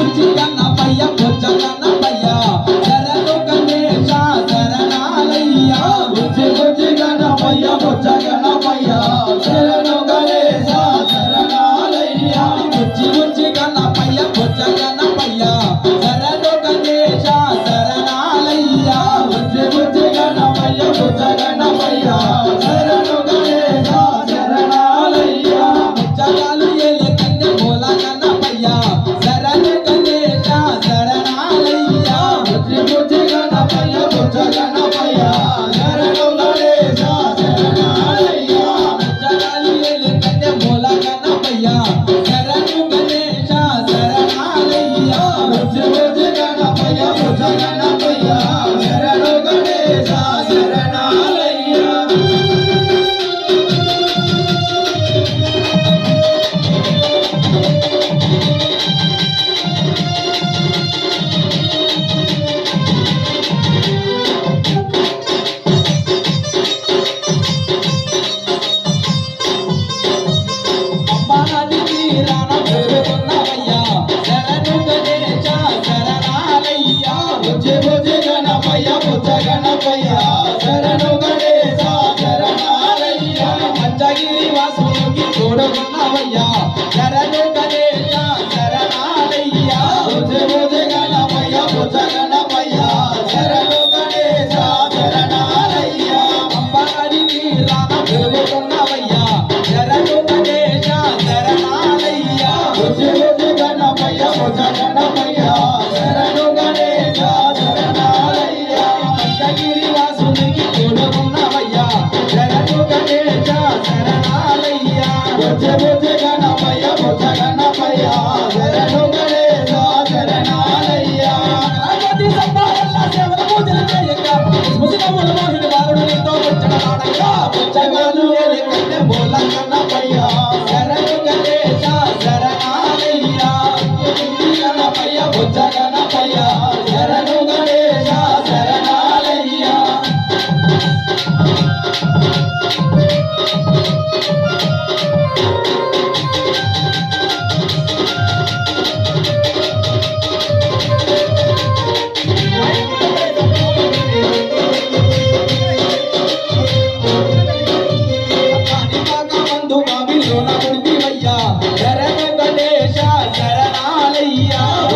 కుర్చి కన్న పయ్య బొజ్జ కన్న పయ్య శరణు గణేశ శరణాలయ్య కుర్చి కుర్చి కన్న పయ్య బొజ్జ కన్న పయ్య శరణు గణేశ శరణాలయ్య కుర్చి కుర్చి కన్న పయ్య బొజ్జ కన్న పయ్య శరణు గణేశ శరణాలయ్య కుర్చి కుర్చి కన్న పయ్య బొజ్జ కన్న పయ్య బుజ్జి బుజ్జి గణపయ్య బుజ్జ గణపయ్య. శరణు గణేశ శరణాలయ్య. మంచగిరి వాసుకి తోడుకున్నావయ్య. శరణు గణేశ శరణాలయ్య. బుజ్జి బుజ్జి గణపయ్య బుజ్జ గణపయ్య. శరణు గణేశ శరణాలయ్య. అమ్మగడికి రా తిరుగుతున్నావయ్య జగన్నివాసునికి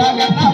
Laga,